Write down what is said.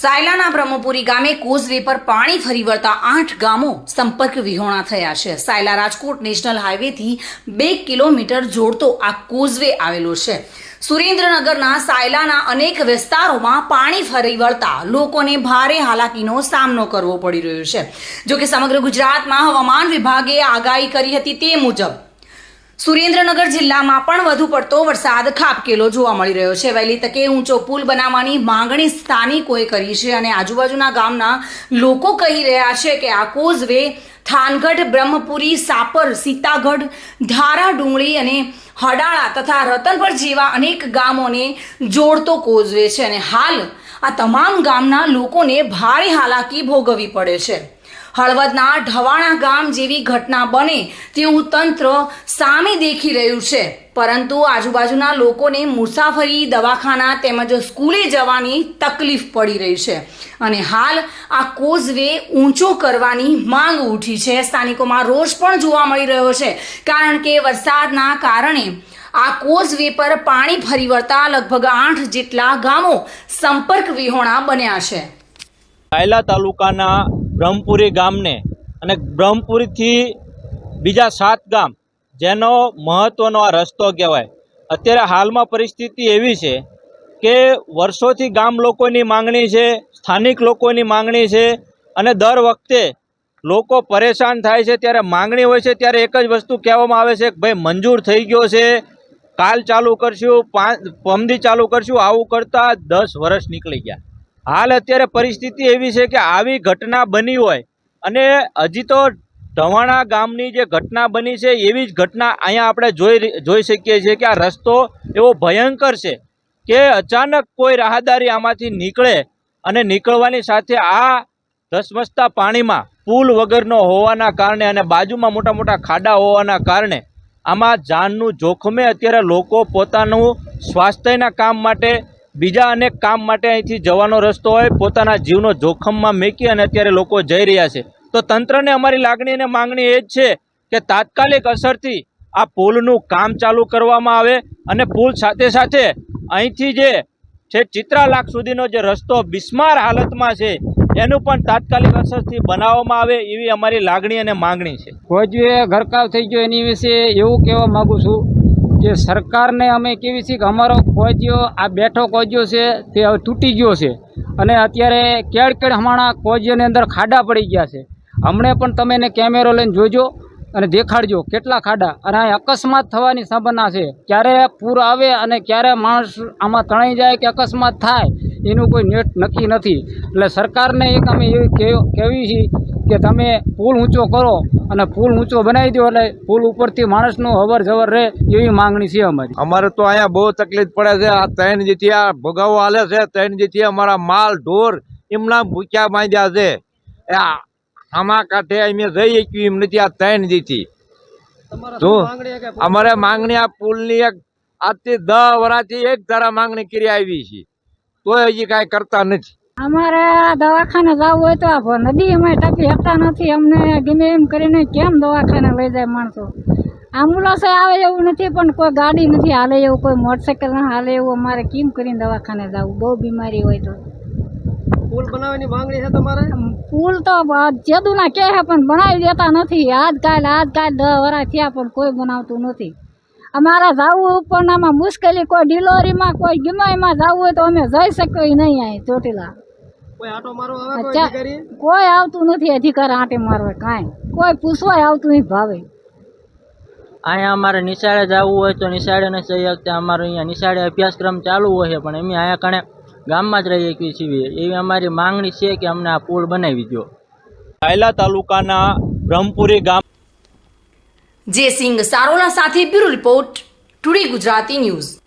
સાયલાના બ્રહ્મપુરી ગામે કોઝવે પર પાણી ફરી વળતા આઠ ગામો સંપર્ક વિહોણા થયા છે. સાયલા રાજકોટ નેશનલ હાઈવેથી બે કિલોમીટર જોડતો આ કોઝવે આવેલો છે. સુરેન્દ્રનગરના સાયલાના અનેક વિસ્તારોમાં પાણી ફરી વળતા લોકોને ભારે હાલાકીનો સામનો કરવો પડી રહ્યો છે. જોકે સમગ્ર ગુજરાતમાં હવામાન વિભાગે આગાહી કરી હતી તે મુજબ સુરેન્દ્રનગર જિલ્લામાં પણ વધુ પડતો વરસાદ ખાબકેલો જોવા મળી રહ્યો છે. વહેલી તકે ઊંચો પુલ બનાવવાની માંગણી સ્થાનિકોએ કરી છે અને આજુબાજુના ગામના લોકો કહી રહ્યા છે કે આ કોઝવે થાનગઢ, બ્રહ્મપુરી, સાપર, સીતાગઢ, ધારા, ડુંગળી અને હડાળા તથા રતનપર જેવા અનેક ગામોને જોડતો કોઝવે છે અને હાલ આ તમામ ગામના લોકોને ભારે હાલાકી ભોગવવી પડે છે. હળવદના ઢવાણા ગામ જેવી ઘટના બને તેવું તંત્ર સામે દેખી રહ્યું છે. પરંતુ આજુબાજુના લોકોને મુસાફરી, દવાખાના તેમજ સ્કૂલે જવાની તકલીફ પડી રહી છે. અને હાલ આ કોઝવે ઊંચો કરવાની માંગ ઉઠી છે. સ્થાનિકોમાં રોષ પણ જોવા મળી રહ્યો છે. કારણ કે વરસાદના કારણે આ કોઝવે પર પાણી ફરી વળતા લગભગ આઠ જેટલા ગામો સંપર્ક વિહોણા બન્યા છે. કાયલા તાલુકાના બ્રહ્મપુરી ગામને અને બ્રહ્મપુરીથી બીજા સાત ગામ, જેનો મહત્ત્વનો આ રસ્તો કહેવાય. અત્યારે હાલમાં પરિસ્થિતિ એવી છે કે વર્ષોથી ગામ લોકોની માંગણી છે, સ્થાનિક લોકોની માંગણી છે અને દર વખતે લોકો પરેશાન થાય છે. ત્યારે માંગણી હોય છે, ત્યારે એક જ વસ્તુ કહેવામાં આવે છે કે ભાઈ મંજૂર થઈ ગયો છે, કાલ ચાલુ કરશું, પાંચ પમદી ચાલુ કરશું, આવું કરતાં દસ વર્ષ નીકળી ગયા. હાલ અત્યારે પરિસ્થિતિ એવી છે કે આવી ઘટના બની હોય અને હજી તો ઢવાણા ગામની જે ઘટના બની છે એવી જ ઘટના અહીંયા આપણે જોઈ જોઈ શકીએ છીએ કે આ રસ્તો એવો ભયંકર છે કે અચાનક કોઈ રાહદારી આમાંથી નીકળે અને નીકળવાની સાથે આ ધસમસતા પાણીમાં પુલ વગરનો હોવાના કારણે અને બાજુમાં મોટા મોટા ખાડા હોવાના કારણે આમાં જાનનું જોખમે અત્યારે લોકો પોતાનું સ્વાસ્થ્યના કામ માટે બીજા અનેક કામ માટે અહીંથી જવાનો રસ્તો હોય, પોતાના જીવનો જોખમમાં મેકી અને અત્યારે લોકો જઈ રહ્યા છે. તો તંત્રને અમારી લાગણી અને માંગણી એ જ છે કે તાત્કાલિક અસરથી આ પુલનું કામ ચાલુ કરવામાં આવે અને પુલ સાથે સાથે અહીંથી જે છે ચિત્રાલાખ સુધીનો જે રસ્તો બિસ્માર હાલતમાં છે, એનું પણ તાત્કાલિક અસરથી બનાવવામાં આવે એવી અમારી લાગણી અને માંગણી છે. કોજવે ગરકાવ થઈ ગયો એની વિશે એવું કહેવા માગું છું કે સરકારને અમે કેવી છીએ કે અમારો કોજિયો આ બેઠો કોજિયો છે તે હવે તૂટી ગયો છે. અને અત્યારે કેળ કેળ હમણાં કોજિયોની અંદર ખાડા પડી ગયા છે. હમણે પણ તમે એને કેમેરો લઈને જોજો અને દેખાડજો કેટલા ખાડા. અને આ અકસ્માત થવાની સંભાવના છે. ક્યારે પૂર આવે અને ક્યારે માણસ આમાં તણાઈ જાય કે અકસ્માત થાય, એનું કોઈ નેટ નક્કી નથી. એટલે સરકારને એક અમે એવી કહેવી છીએ કે તમે પુલ ઊંચો કરો અને પુલ ઊંચો બનાવી દો એટલે પુલ ઉપરથી માણસનું અવર જવર રહે એવી માંગણી છે અમારી. અમારે તો અહીંયા બહુ તકલીફ પડે છે. આ ત્રણ જેથી આ ભોગાવો હાલે છે ત્રણ જેથી અમારા માલ ઢોર એમના ભૂખ્યા બાંધ્યા છે. આમાં કાંઠે અમે જઈ શક્યું એમ નથી આ ત્રણ જીથી. જો અમારે માંગણી આ પુલની એક આજથી દસ વર્ષથી એક ધારા માંગણી કરી આવી છે. તોય હજી કાંઈ કરતા નથી. અમારે દવાખાને જવું હોય તો આ નદી અમે ટપી શકતા નથી. અમને ગમે એમ કરીને કેમ દવાખાને લઈ જાય માણસો? એમ્બ્યુલન્સ આવે એવું નથી પણ કોઈ ગાડી નથી હાલે એવું કોઈ મોટરસાઇકલ ના હાલે એવું. અમારે કેમ કરીને દવાખાને જવું? બહુ બીમારી હોય તો. પુલ બનાવવાની માંગણી છે તમારે? પુલ તો જેદુના કહે છે પણ બનાવી દેતા નથી. આજકાલ આજકાલ આજ દસ વર્ષ થયા પણ કોઈ બનાવતું નથી. અમારે જવું ઉપરનામાં મુશ્કેલી કોઈ ડિલોરીમાં કોઈ ગીમાઈમાં જવું હોય તો અમે જઈ શકીએ નહીં અહીં ચોટીલા. કોઈ આવતું નથી અધિકાર આંટે મારવા કાંઈ. કોઈ પૂછવાય આવતું નહીં ભાવે. અહીંયા અમારે નિશાળે જવું હોય તો નિશાળે નહીં જઈ શકતા અમારો અહીંયા નિશાળે અભ્યાસક્રમ ચાલુ હોય પણ અમે અહીંયા કણે ગામમાં જ રહીએ શકીએ છીએ. એવી અમારી માંગણી છે કે અમને આ પુલ બનાવી દો કાયલા તાલુકાના બ્રહ્મપુરી ગામ જે સિંઘ સારોલા સાથે bureau report today Gujarati news.